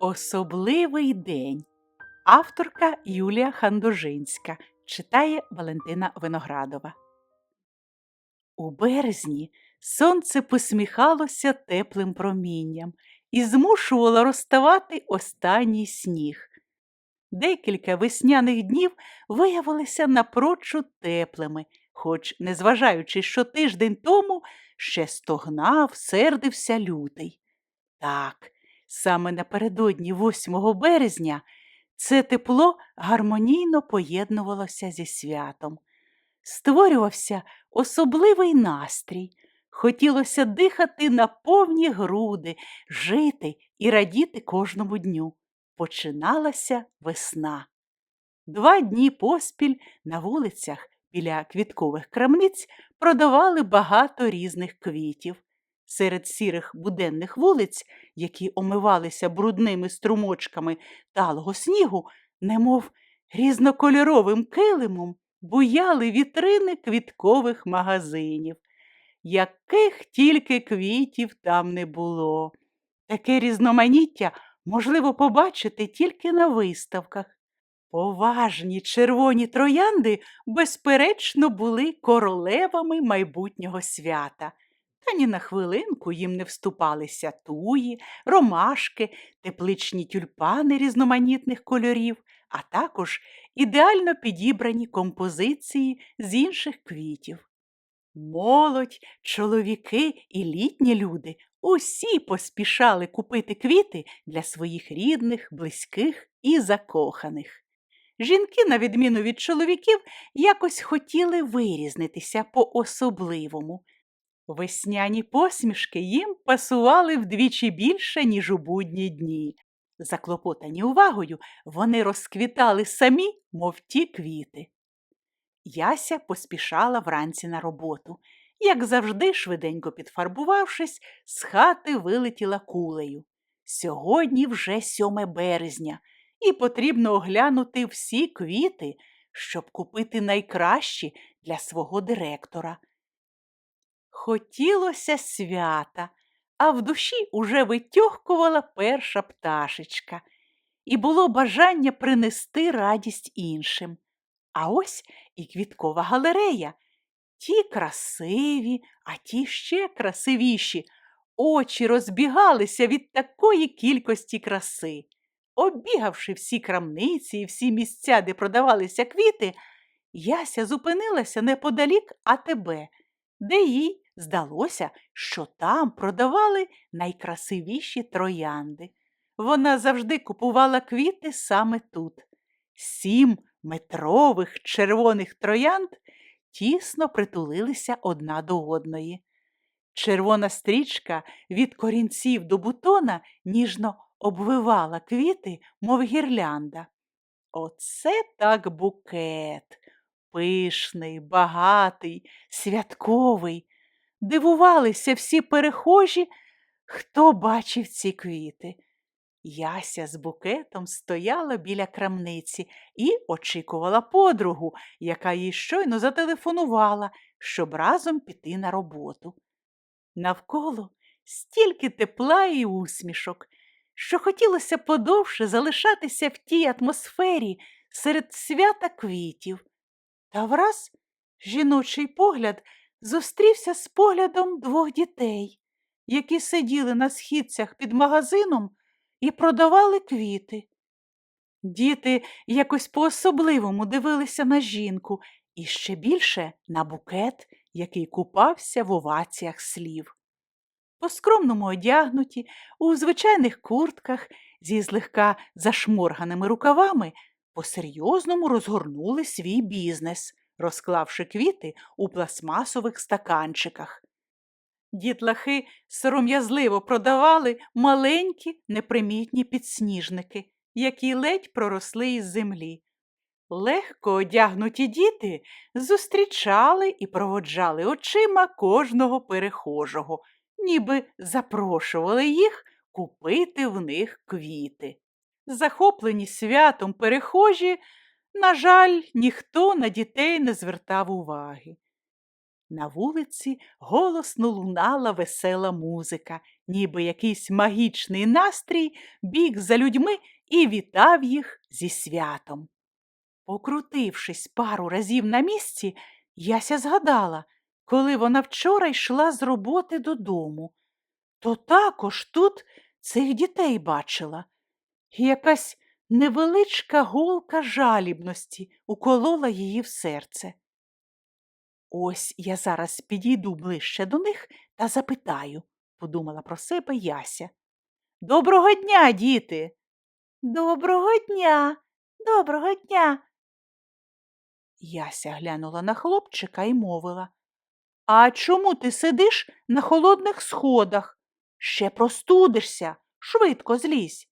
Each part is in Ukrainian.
Особливий день. Авторка Юлія Хандожинська читає Валентина Виноградова. У березні сонце посміхалося теплим промінням і змушувало розставати останній сніг. Декілька весняних днів виявилися напрочуд теплими, хоч, незважаючи, що тиждень тому ще стогнав, сердився лютий. Так, саме напередодні 8 березня це тепло гармонійно поєднувалося зі святом. Створювався особливий настрій. Хотілося дихати на повні груди, жити і радіти кожному дню. Починалася весна. Два дні поспіль на вулицях біля квіткових крамниць продавали багато різних квітів. Серед сірих буденних вулиць, які омивалися брудними струмочками талого снігу, немов різнокольоровим килимом, буяли вітрини квіткових магазинів. Яких тільки квітів там не було. Таке різноманіття можливо побачити тільки на виставках. Поважні червоні троянди, безперечно, були королевами майбутнього свята. Та ні на хвилинку їм не вступалися туї, ромашки, тепличні тюльпани різноманітних кольорів, а також ідеально підібрані композиції з інших квітів. Молодь, чоловіки і літні люди усі поспішали купити квіти для своїх рідних, близьких і закоханих. Жінки, на відміну від чоловіків, якось хотіли вирізнитися по-особливому. Весняні посмішки їм пасували вдвічі більше, ніж у будні дні. Заклопотані увагою, вони розквітали самі, мов ті квіти. Яся поспішала вранці на роботу. Як завжди, швиденько підфарбувавшись, з хати вилетіла кулею. Сьогодні вже 7 березня, і потрібно оглянути всі квіти, щоб купити найкращі для свого директора. Хотілося свята, а в душі уже витьохкувала перша пташечка, і було бажання принести радість іншим. А ось і квіткова галерея. Ті красиві, а ті ще красивіші. Очі розбігалися від такої кількості краси. Оббігавши всі крамниці і всі місця, де продавалися квіти, Яся зупинилася неподалік АТБ, де їй здалося, що там продавали найкрасивіші троянди. Вона завжди купувала квіти саме тут. Сім метрових червоних троянд тісно притулилися одна до одної. Червона стрічка від корінців до бутона ніжно обвивала квіти, мов гірлянда. Оце так букет, пишний, багатий, святковий. Дивувалися всі перехожі, хто бачив ці квіти. Яся з букетом стояла біля крамниці і очікувала подругу, яка їй щойно зателефонувала, щоб разом піти на роботу. Навколо стільки тепла і усмішок, що хотілося подовше залишатися в тій атмосфері серед свята квітів. Та враз жіночий погляд зустрівся з поглядом двох дітей, які сиділи на східцях під магазином і продавали квіти. Діти якось по-особливому дивилися на жінку і ще більше на букет, який купався в оваціях слів. По скромному одягнуті, у звичайних куртках зі злегка зашморганими рукавами, по-серйозному розгорнули свій бізнес, розклавши квіти у пластмасових стаканчиках. Дітлахи сором'язливо продавали маленькі непримітні підсніжники, які ледь проросли із землі. Легко одягнуті діти зустрічали і проводжали очима кожного перехожого, ніби запрошували їх купити в них квіти. Захоплені святом перехожі, на жаль, ніхто на дітей не звертав уваги. На вулиці голосно лунала весела музика, ніби якийсь магічний настрій біг за людьми і вітав їх зі святом. Покрутившись пару разів на місці, Яся згадала, коли вона вчора йшла з роботи додому, то також тут цих дітей бачила. Якась невеличка голка жалібності уколола її в серце. Ось я зараз підійду ближче до них та запитаю, подумала про себе Яся. Доброго дня, діти. Доброго дня, доброго дня. Яся глянула на хлопчика і мовила. А чому ти сидиш на холодних сходах? Ще простудишся, швидко злізь.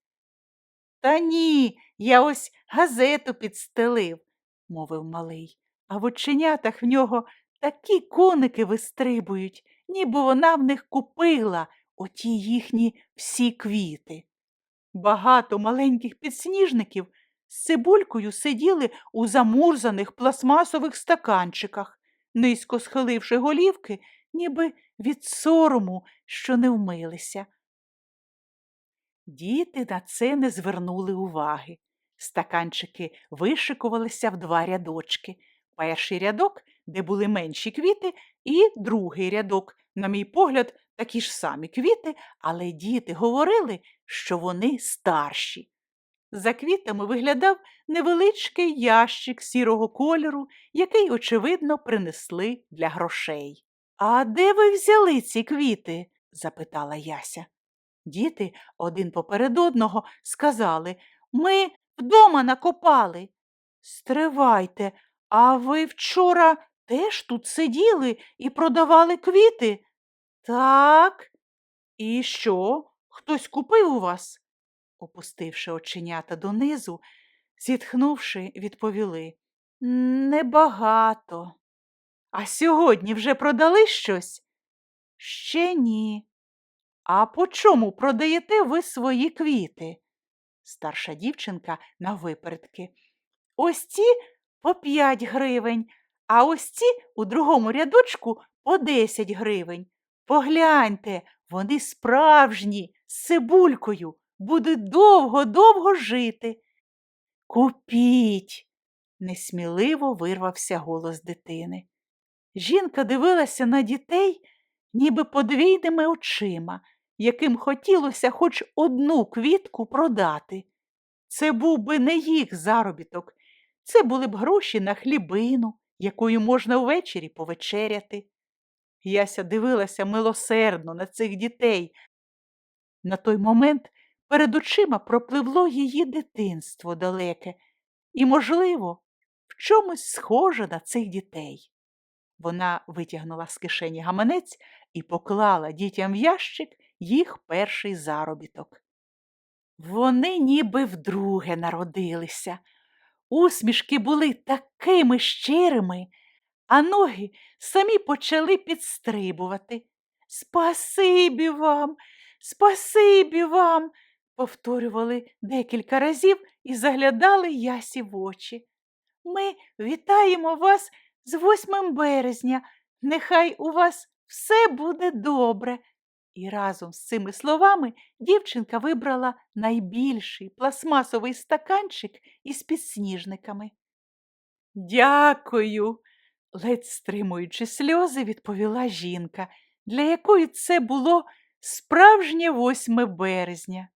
Та ні, я ось газету підстелив, мовив малий, а в оченятах в нього такі коники вистрибують, ніби вона в них купила оті їхні всі квіти. Багато маленьких підсніжників з цибулькою сиділи у замурзаних пластмасових стаканчиках, низько схиливши голівки, ніби від сорому, що не вмилися. Діти на це не звернули уваги. Стаканчики вишикувалися в два рядочки. Перший рядок, де були менші квіти, і другий рядок, на мій погляд, такі ж самі квіти, але діти говорили, що вони старші. За квітами виглядав невеличкий ящик сірого кольору, який, очевидно, принесли для грошей. А де ви взяли ці квіти? запитала Яся. Діти один поперед одного сказали Ми вдома накопали. Стривайте, а ви вчора теж тут сиділи і продавали квіти? Так. І що? Хтось купив у вас? Опустивши оченята донизу, зітхнувши, відповіли Небагато. А сьогодні вже продали щось? Ще ні. А по чому продаєте ви свої квіти? Старша дівчинка навипередки. Ось ці по п'ять гривень, а ось ці у другому рядочку по десять гривень. Погляньте, вони справжні, з цибулькою, будуть довго-довго жити. Купіть, несміливо вирвався голос дитини. Жінка дивилася на дітей, ніби подвійними очима, яким хотілося хоч одну квітку продати. Це був би не їх заробіток, це були б гроші на хлібину, якою можна ввечері повечеряти. Яся дивилася милосердно на цих дітей. На той момент перед очима пропливло її дитинство далеке і, можливо, в чомусь схоже на цих дітей. Вона витягнула з кишені гаманець і поклала дітям ящик їх перший заробіток. Вони ніби вдруге народилися. Усмішки були такими щирими, а ноги самі почали підстрибувати. Спасибі вам, спасибі вам, повторювали декілька разів і заглядали ясі в очі. Ми вітаємо вас з 8 березня. Нехай у вас все буде добре. І разом з цими словами дівчинка вибрала найбільший пластмасовий стаканчик із підсніжниками. Дякую, ледь стримуючи сльози, відповіла жінка, для якої це було справжнє 8 березня,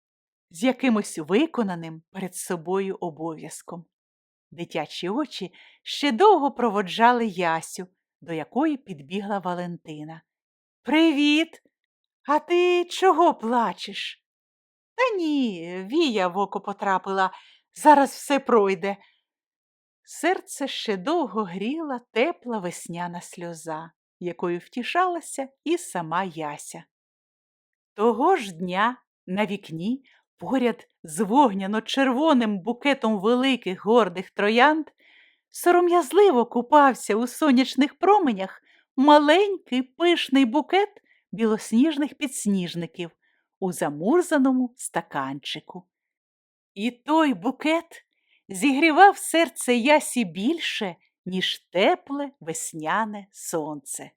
з якимось виконаним перед собою обов'язком. Дитячі очі ще довго проводжали Ясю, до якої підбігла Валентина. Привіт! А ти чого плачеш? Та ні, вія в око потрапила, зараз все пройде. Серце ще довго гріла тепла весняна сльоза, якою втішалася і сама Яся. Того ж дня на вікні, поряд з вогняно-червоним букетом великих гордих троянд, сором'язливо купався у сонячних променях маленький пишний букет білосніжних підсніжників у замурзаному стаканчику. І той букет зігрівав серце ясі більше, ніж тепле весняне сонце.